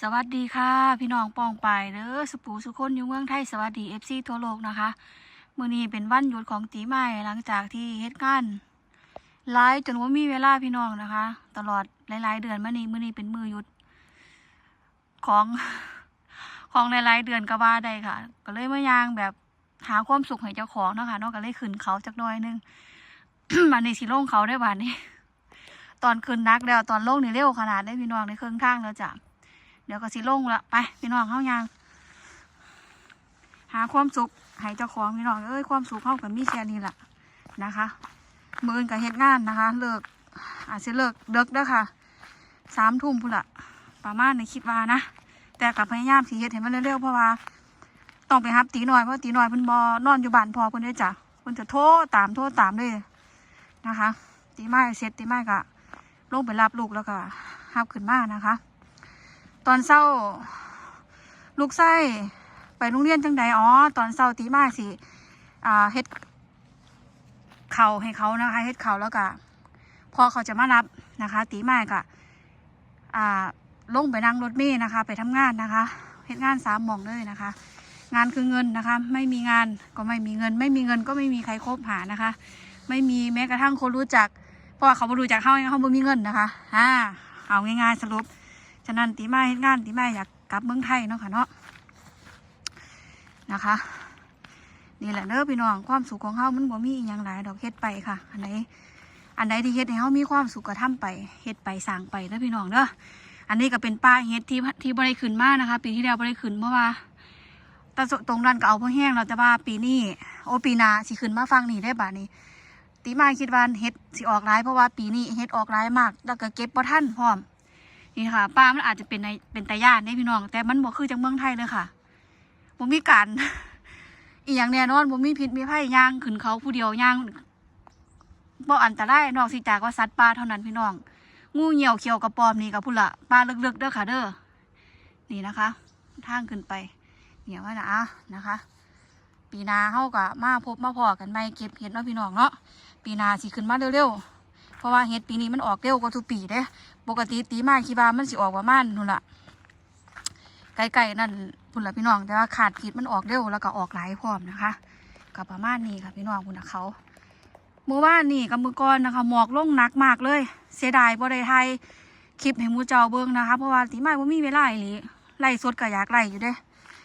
สวัสดีค่ะ พี่น้องปองไปเด้อสปูสุคนอยู่เมืองไทยสวัสดีเอฟซีทั่วโลกนะคะมื้อนี้เป็นวันหยุดของตีใหม่หลังจากที่เฮ็ดงานหลายจนว่ามีเวลาพี่น้องนะคะ ตลอดหลาย ๆ เดือนมานี้มื้อนี้เป็นมือหยุด ของของหลาย ๆ เดือนก็ว่าได้ค่ะ ก็เลยมายางแบบหาความสุขให้เจ้าของนะคะนาก็เลยขึ้นเขาจักหน่อยนึงบันนี้สิลงเขาได้บานนี้ ตอนขึ้นนักแล้วตอนลงนี่เร็วขนาดได้พี่น้องในเครื่องทางแล้วจ้ะ เดี๋ยวก็สิลงละไปพี่น้องเข้ายาง หาความสุขให้เจ้าของพี่น้องเอ้ยความสุขเข้ากับมีแค่นี้แหละนะคะมือนกับเฮ็ดงานนะคะ เลิกอาจจะเลิกเดึกเด้อค่ะสามทุ่มพุ่นละประมาณในคิดว่านะแต่กับพยายามสิเฮ็ดให้มันเร็วๆเพราะว่าต้องไปรับตีหน่อยเพราะตีหน่อยเพิ่นบอนอนอยู่บ้านพอเพิ่นได้จ้ะเพิ่นจะโทรตามโทรตามเลยนะคะ ตีไม้เสร็จตีไม้ก็ลงไปรับลูกแล้วก็รับขึ้นมานะคะ ตอนเศร้า ลูกไส้ไปโรงเรียนจังใดอ๋อ ตอนเศร้าตีมาสิอ่าเฮ็ดเข่าให้เขานะคะเฮ็ดเข่าแล้วก็พอเขาจะมารับนะคะ ตีมาก็อ่าลงไปนั่งรถเมล์นะคะ ไปทำงานนะคะเฮ็ดงานสามหมองเลยนะคะ งานคือเงินนะคะ ไม่มีงานก็ไม่มีเงิน ไม่มีเงินก็ไม่มีใครคบหานะคะ ไม่มีแม้กระทั่งคนรู้จักเพราะว่าเขาไม่รู้จักเขาเขาไม่มีเงินนะคะอ่าเอาง่ายๆสรุป ฉะนั้นตีมาเฮ็ดงานตีมาอยากกลับเมืองไทยเนาะค่ะเนาะนะคะนี่แหละเด้อพี่น้องความสุขของเฮามันบ่มีอหย่างหลายดอกเฮ็ดไปค่ะ อันไหนอันใดที่เฮ็ดให้เฮามีความสุขก็ทำไปเฮ็ดไปสร้างไปเด้อพี่น้องเด้ออันนี้ก็เป็นป้าเฮ็ดที่ที่บ่ได้ขึ้นมานะคะ ปีที่แล้วบ่ได้ขึ้นเพราะว่าตะตรงนั้นก็เอาพอแห้งแล้วแต่ว่าปีนี้โอปีนาสิขึ้นมาฟังนี่ได้บานี้ตีมาคิดว่าเฮ็ดสิออกร้ายเพราะว่าปีนี้เฮ็ดออกร้ายมาก แล้วก็เก็บบ่ทันพร้อม นี่ค่ะปลามันอาจจะเป็นในเป็นตาย่านได้พี่น้อง แต่มันบ่คือจังเมืองไทยเลยค่ะบ่มีการอีหยังแน่นอนบ่มีพิษมีภัยย่างขึ้นเขาผู้เดียวย่างบ่อันตรายนอกจากว่าสัตว์ป่าเท่านั้นพี่น้อง งูเหี่ยวเขียวกระปอมนี่กับพุ่นละปลาลึกๆเด้อค่ะเด้อนี่นะคะทางขึ้นไปเหนียวว่านะอะนะคะ ปีนาเฮาก็มาพบมาพอกันใหม่เก็บเห็ดเนาะพี่น้องเนาะปีนาสิขึ้นมาเร็วๆ เพราะว่าเห็ดปีนี้มันออกเร็วกว่าทุกปีเด้ปกติตีมาคิดว่ามันสิออกประมาณนู่นละไกลๆนั่นพุ่นละพี่น้อง แต่ว่าขาดผิดมันออกเร็วแล้วก็ออกหลายพร้อมนะคะ กับประมาณนี้ค่ะพี่น้องพุ่นะเขาเมื่อวานนี่กับมือก่อนนะคะหมอกลงหนักมากเลย เสียดายบ่ได้ไทยคลิปให้มูเจ้าเบิ่งนะคะเพราะว่าตีมาบ่ามีเวลาอีหลีไล่สดก็อยากไล่อยู่เด้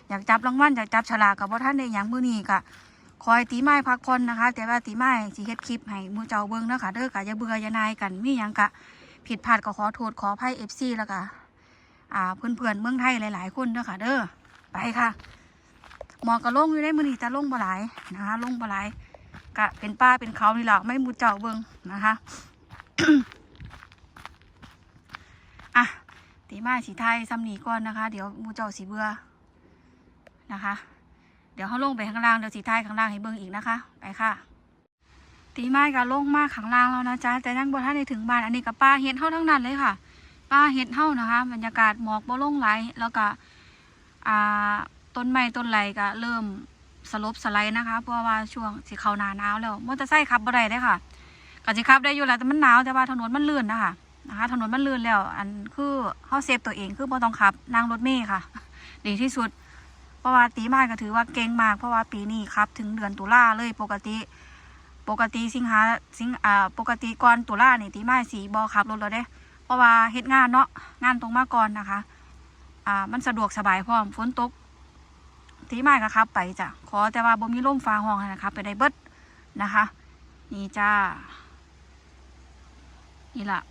อยากจับรางวัลอยากจับฉลากกับว่าท่านได้หยังมือนี้ก็ คอยตีไม้พักผ่อนนะคะ แต่ว่าตีไม้สิเฮ็ดคลิปให้มูเจ้าเบิ่งเนาะคะเด้อก็อย่าเบื่ออย่านายกันมียังกะผิดพลาดก็ขอโทษขออภัยเอฟซีแล้วก็อ่าเพื่อนเพื่อนเมืองไทยหลายๆคนเด้อค่ะเด้อไปค่ะหมอกก็ลงอยู่ได้มือนี้แต่ลงบ่หลายนะคะลงบ่หลายกะเป็นป้าเป็นเขานี่แหละไม่มูเจ้าเบิงนะคะอะตีไมาสีไทยซ้ำหนีก่อนนะคะ เดี๋ยวมูเจ้าสีเบื่อนะคะ เดี๋ยวเขาลงไปข้างล่างเดี๋ยวสีไทยข้างล่างให้เบิ่งอีกนะคะ ไปค่ะ ตีไม้ก็ลงมากข้างล่างแล้วนะจ๊ะแต่ยังบ่ทันได้ถึงบ้านอันนี้กับป้าเห็ดเท่าทั้งนั้นเลยค่ะ ป้าเห็ดเท่านะคะ บรรยากาศหมอกบ่ลงไหลแล้วก็อ่าต้นไม้ต้นไหลก็เริ่มสลบสไลด์นะคะ เพราะว่าช่วงสิเขาหนาหนาวแล้วมอเตอร์ไซค์ขับบ่ได้เด้ค่ะก็สิขับได้อยู่แหละแต่มันหนาวแต่ว่าถนนมันลื่นนะคะนะคะ ถนนมันลื่นแล้ว อันคือเฮาเซฟตัวเองคือบ่ต้องขับนั่งรถเมล์ค่ะ ดีที่สุด เพราะว่าตีไม้ก็ถือว่าเก่งมาก เพราะว่าปีนี้ครับ ถึงเดือนตุลาเลยปกติ ปกติสิงหาสิงอ่าปกติก่อนตุลาเนี่ยตีไม้สีบอขับรถเราเด้ เพราะว่าเฮ็ดงานเนาะงานตรงมาก่อนนะคะ อ่ามันสะดวกสบายพร้อมฝนตกตีไม้ก็ขับ ไปจ้ะขอแต่ว่าบ่มีลมฟ้าห้องนะครับไปได้เบิดนะคะ นี่จ้านี่ละ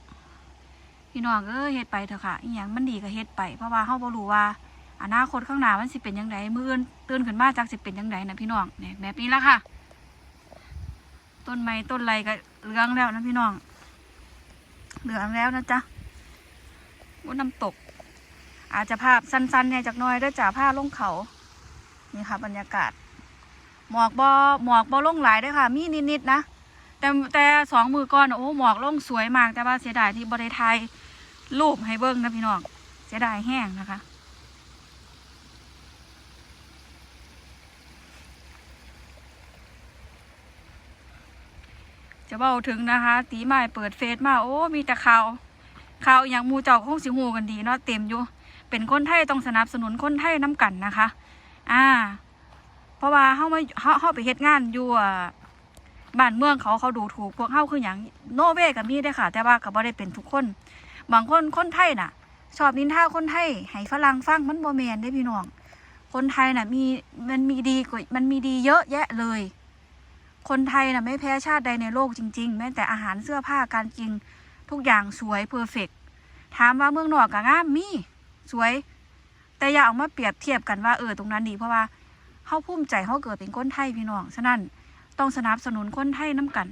พี่น้องเออเฮ็ดไปเถอะค่ะอีหยังมันดีก็เฮ็ดไป เพราะว่าเฮาบ่รู้ว่า อนาคตข้างหน้ามันสิเป็นยังไงมืออื่นตื่นขึ้นมาจักสิเป็นยังไงนะพี่น้องเนี่ยแบบนี้ละค่ะ ต้นไม้ต้นไรก็เหลืองแล้วนะพี่น้อง เหลืองแล้วนะจ๊ะบนน้ำตก อาจจะภาพสั้นๆเนี่ยจากน้อยด้วยจ้ะผ้าลงเขา นี่ค่ะ บรรยากาศ หมอกบอหมอกบอลงหลายด้วยค่ะ มีนิดๆนะ แต่แต่สองมือก่อนโอ้หมอกลงสวยมากแต่ว่าเสียดายที่บริไทยรูปให้เบิ้งนะพี่น้องเสียดายแห้งนะคะ เบ้าถึงนะคะ ตีไม้เปิดเฟซมา โอ้ มีแต่ข่าวข่าวอย่างมูเจ้าคงสิหูกันดีเนาะเต็มอยู่ เป็นคนไทยต้องสนับสนุนคนไทยน้กันนะคะ อ่า เพราะว่าเฮามาเฮาเฮาไปเฮ็ดงานอยู่บ้านเมืองเขาเขาดูถูกพวกเฮาคือหยังโนเวก็มีได้ค่ะ แต่ว่าก็บ่ได้เป็นทุกคน บางคนคนไทยน่ะ ชอบนินทาคนไทยให้ฝรั่งฟังมันบ่แมนได้พี่น้องคนไทยน่ะมีมันมีดีกว่ามันมีดีเยอะแยะเลย คนไทยน่ะไม่แพ้ชาติใดในโลกจริง ๆ แม้แต่อาหารเสื้อผ้าการกินทุกอย่างสวยเพอร์เฟกถามว่าเมืองนอกก็งามมีสวย แต่อย่าเอามาเปรียบเทียบกันว่าเออตรงนั้นดีเพราะว่าเฮาภูมิใจเฮาเกิดเป็นคนไทยพี่น้องฉะนั้นต้องสนับสนุนคนไทยน้กัน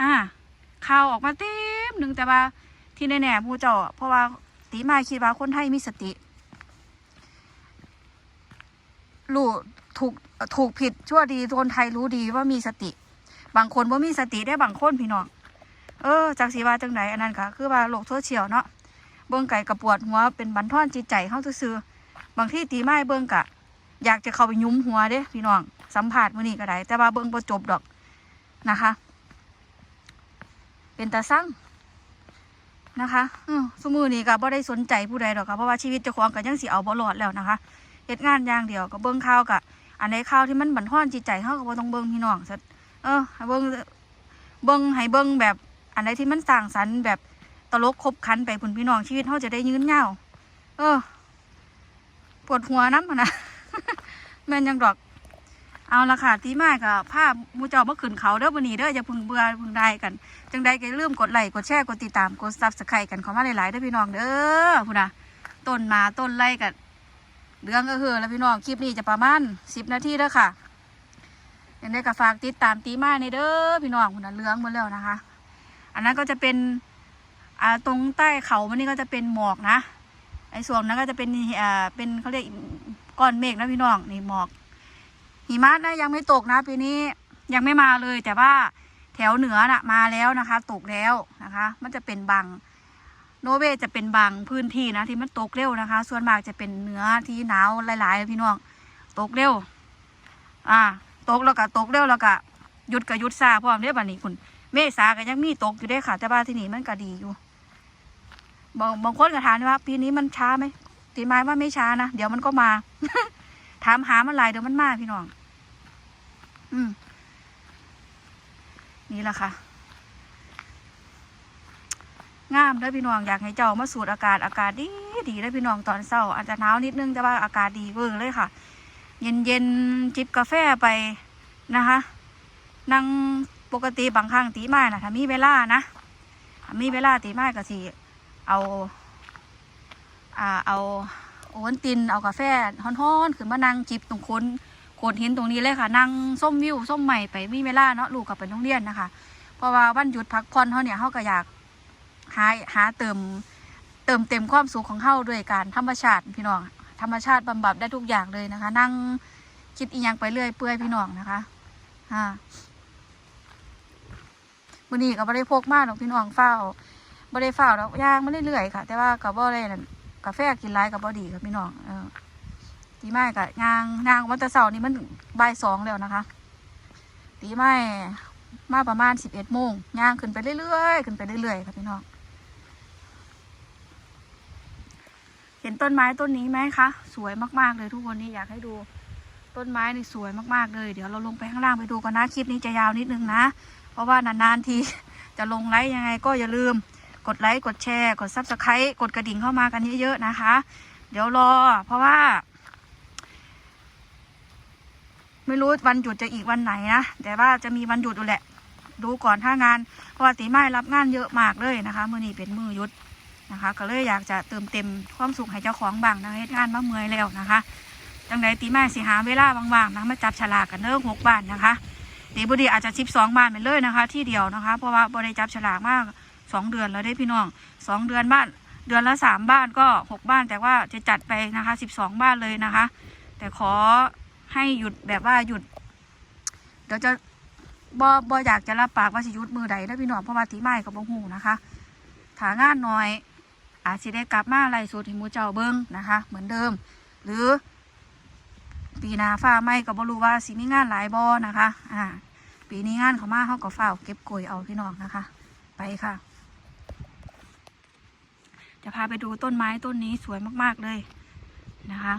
อ่าข่าวออกมาเต็มหนึ่งแต่ว่าที่แน่ๆผู้เจ้าเพราะว่าตีมาคิดว่าคนไทยมีสติรู้ ถูกถูกผิดชั่วดีคนไทยรู้ดีว่ามีสติ บางคนว่ามีสติได้บางคนพี่น้องเออจากสีว่าจังไหนอันนั้นก็คือว่าโลกโซเชียลเนาะเบิ่งไก่กระปวดหัวเป็นบันท่อนจิตใจเข้าซื่อบางที่ตีไม้เบิ่งกะ อยากจะเข้าไปยุ้มหัวเด้พี่น้องสัมผัสมือนี้ก็ได้แต่ว่าเบิ่งบ่จบดอกนะคะ เป็นตาสั่งนะคะอือสมือนี้ก็บ่ได้สนใจผู้ใดดอกค่ะเพราะว่าชีวิตเจ้าของก็ยังสิเอาบ่รอดแล้วนะคะเฮ็ดงานอย่างเดียวก็เบิ่งข่าวกะ อันใดข่าวที่มันบั่นทอนจิตใจเฮาก็บ่ต้องเบิ่งพี่น้องซะเออเบิ่งเบิ่งให้เบิ่งแบบ อันใดที่มันสร้างสรรค์แบบตลกคบคันไปพุ่นพี่น้องชีวิตเฮาจะได้ยืนยาวเออ ปวดหัวน้ำหั้นนะแม่นยังดอก เอาละค่ะตีมากับภาพมูเจ้าเมื่อคืนเขาเด้อวันนี้เด้ออย่าพึ่งเบื่อพึ่งได้กัน จังใดก็อย่าลืมกดไลค์กดแชร์กดติดตามกดซับสไครต์กันข้ามาหลายๆเด้อพี่น้องเด้อพุ่นนะต้นมาต้นไล่กัน เรื่องก็คือแล้วพี่น้องคลิปนี้จะประมาณสิบนาทีเด้อค่ะยังได้ก็ฝากติดตามตีมาในเด้อพี่น้องคนนั้นเรื่องหมดแล้วนะคะ อันนั้นก็จะเป็นอ่าตรงใต้เขามันนี่ก็จะเป็นหมอกนะไอ้ส่วนนั้นก็จะเป็นอ่าเป็นเขาเรียกก้อนเมฆนะพี่น้องนี่หมอกหิมะนะยังไม่ตกนะปีนี้ยังไม่มาเลยแต่ว่าแถวเหนือน่ะมาแล้วนะคะ ตกแล้วนะคะ มันจะเป็นบาง โนเวย์จะเป็นบางพื้นที่นะที่มันตกเร็วนะคะ ส่วนมากจะเป็นเหนือที่หนาวหลาย ๆ พี่น้องตกเร็ว อ่า ตกแล้วก็ตกเร็วแล้วก็หยุดก็หยุดซาพร้อมเด้อบัดนี้คุณเมษาก็ยังมีตกอยู่ได้ค่ะ แต่ว่าที่นี่มันก็ดีอยู่บางบางคนก็ถามว่า ปีนี้มันช้าไหมตีไม้ว่าไม่ช้านะเดี๋ยวมันก็มา ถามหามันหลายเดี๋ยวมันมาพี่น้อง อืมนี่แหละค่ะ งามเด้พี่น้องอยากให้เจ้ามาสูดอากาศอากาศดีดีเด้พี่น้องตอนเช้า อาจจะหนาวนิดนึงแต่ว่าอากาศดีเวอร์เลยค่ะ เย็นเย็นจิบกาแฟไปนะคะนั่งปกติบางครั้งตีไม้นะถ้ามีเวลานะถ้ามีเวลาตีไม้ก็สิเอาอ่าเอาโอวันตินเอากาแฟฮ้อนๆขึ้นมานั่งจิบตรงคนโคนหินตรงนี้เลยค่ะนั่งส้มวิวส้มใหม่ไปมีเวลาเนาะลูกกับไปโรงเรียนนะคะ เพราะว่าวันหยุดพักผ่อนเขาเนี่ยเขาก็อยาก หาหาเติมเติมเต็มความสุขของเฮาด้วยการธรรมชาติพี่น้อง ธรรมชาติบำบัดได้ทุกอย่างเลยนะคะ นั่งคิดอีหยังไปเรื่อยเปื่อยพี่น้องนะคะอ่ามื้อนี้ก็บ่ได้พกมาหรอกพี่น้องเฝ้าบ่ได้เฝ้าดอกย่างมาเรื่อยๆค่ะ แต่ว่าก็บ่ได้นั่นกาแฟกินหลายก็บ่ดีครับพี่น้องเออตีไม้ก็ย่างยางวันต่เช้านี่มันบ่ายสองแล้วนะคะ ตีไม้มาประมาณสิบเอ็ดโมงย่างขึ้นไปเรื่อยๆขึ้นไปเรื่อยๆค่ะพี่น้อง ห็นต้นไม้ต้นนี้ไหมคะ สวยมากๆเลยทุกคนนี่อยากให้ดู ต้นไม้นี่สวยมากๆเลย เดี๋ยวเราลงไปข้างล่างไปดูกันนะคลิปนี้จะยาวนิดนึงนะ เพราะว่านานๆทีจะลงไลค์ยังไงก็อย่าลืมกดไลค์กดแชร์ กดซับสไครต์กดกระดิ่งเข้ามากันเยอะๆนะคะ เดี๋ยวรอ เพราะว่า ไม่รู้วันหยุดจะอีกวันไหนนะแต่ว่าจะมีวันหยุดอยู่แหละ ดูก่อนถ้างานเพราะว่าตีไม้รับงานเยอะมากเลยนะคะ มือนี้เป็นมือหยุด นะคะ ก็เลยอยากจะเติมเต็มความสุขให้เจ้าของบ้างนะเฮ็ดงานมาเมื่อยแล้วนะคะจังใดตีไม้สิหาเวลาว่างๆนะมาจับฉลากกันเด้อหกบ้านนะคะตีบุดีอาจจะชิบสองบ้านไปเลยนะคะ ที่เดียวนะคะ เพราะว่าบริจับฉลากมากสองเดือนแล้วได้พี่น้องสองเดือนบ้านเดือนละสามบ้านก็หกบ้านแต่ว่าจะจัดไปนะคะสิบสองบ้านเลยนะคะ แต่ขอให้หยุดแบบว่าหยุด เดี๋ยวจะบอบออยากจะรับปากว่าสิยุดมือใดนะพี่น้องเพราะว่าตีไม้กับบ่หูนะคะ ถางานน่อย อาจสิได้กลับมาไล่สูตรให้มูเจ้าเบิ้งนะคะ เหมือนเดิม หรือ ปีนาฟ้าไหม่ก็บ่รู้ว่าสิมีงานหลายบอนะคะ อ่า ปีนี้งานเขามาเขาก็เฝ้าเก็บกลวยเอาพี่น้องนะคะ ไปค่ะจะพาไปดูต้นไม้ต้นนี้สวยมากๆเลยนะคะ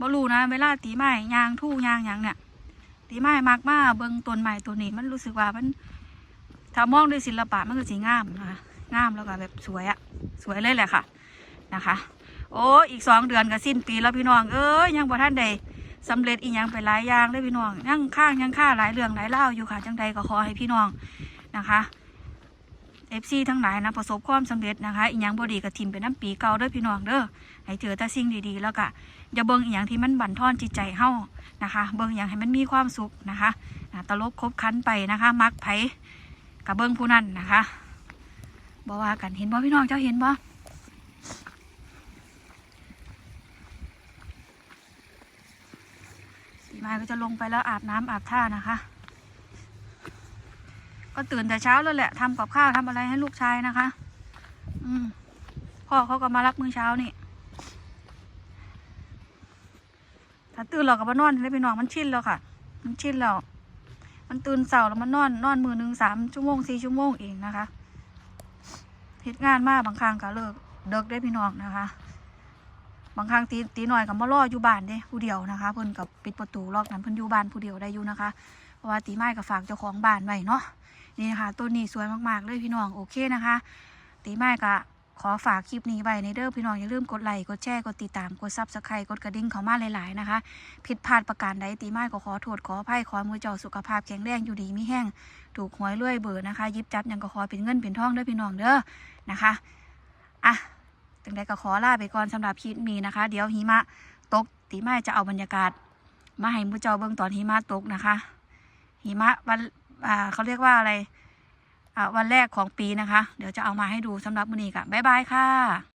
บรูนะ เวลาตีไม้ยางทู่ยางยังเนี่ย ตีไม้มากมาเบิ่งต้นไม้ตัวนี้ มันรู้สึกว่ามันถ้ามองด้วยศิลปะมันก็สีงามนะคะ งามแล้วก็แบบสวยอะสวยเลยแหละค่ะนะคะ โอ้อีกสองเดือนก็สิ้นปีแล้วพี่น้องเอ้ยยังบ่ท่านใดสำเร็จอีกยังไปหลายอย่างเลยพี่น้องยังข้างยังค่าหลายเรื่องหลายเล่าอยู่ค่ะจังใดก็ขอให้พี่น้องนะคะเอฟซีทั้งหลายนะประสบความสำเร็จนะคะอีกยังบดีกับทีมเป็นน้ำปีเก่าเด้อพี่น้องเด้อให้เจอแต่สิ่งดีๆ แล้วก็อย่าเบิ่งอีกอย่างที่มันบั่นทอนจิตใจเฮานะคะ เบิ่งอย่างให้มันมีความสุขนะคะตลบคบคันไปนะคะ มักไผกับเบิ่งผู้นั้นนะคะ บ่ว่ากันเห็นบ่พี่น้องเจ้าเห็นบ่สีไม้ก็จะลงไปแล้วอาบน้ำอาบท่านะคะ ก็ตื่นแต่เช้าแล้วแหละทำกับข้าวทำอะไรให้ลูกชายนะคะ อืมพ่อเขาก็มารับมื้อเช้านี่ถ้าตื่นเราก็มานอนได้ไปนอนมันชินแล้วค่ะ มันชินแล้วมันตื่นเสาร์แล้วมันนอนนอนมือหนึ่งสามชั่วโมงสี่ชั่วโมงเองนะคะ เหตุงานมากบางครั้งก็เลิกเดิกได้พี่น้องนะคะ บางครั้งตีตีหน่อยกับมารออยู่บ้านเด้ผู้เดียวนะคะเพิ่นกับปิดประตูล็อกนั้นเพิ่นอยู่บ้านผู้เดียวได้อยู่นะคะ เพราะว่าตีไม้กับฝากเจ้าของบ้านไว้เนาะนี่นะคะต้นนี้สวยมากๆเลยพี่น้องโอเคนะคะ ตีไม้กับ ขอฝากคลิปนี้ไว้ในเด้อพี่น้องอย่าลืมกดไลค์กดแชร์กดติดตามกดซับสไครต์กดกระดิ่งเขามาหลายๆนะคะ ผิดพลาดประการใดตีไม้ก็ขอโทษขออภัยขอมือจ้าสุขภาพแข็งแรงอยู่ดีมีแห้งถูกหวยรวยเบอร์นะคะยิบจับยังก็ขอเป็นเงินเป็นทองเด้อพี่น้องเด้อนะคะอะถึงได้ก็ขอลาไปก่อนสำหรับคลิปนี้นะคะ เดี๋ยวหิมะตกตีไม้จะเอาบรรยากาศ มาให้มูเจ้าเบิ่งตอนหิมะตกนะคะหิมะวันอ่าเขาเรียกว่าอะไร วันแรกของปีนะคะ เดี๋ยวจะเอามาให้ดูสำหรับมื้อนี้ค่ะบ๊ายบายค่ะ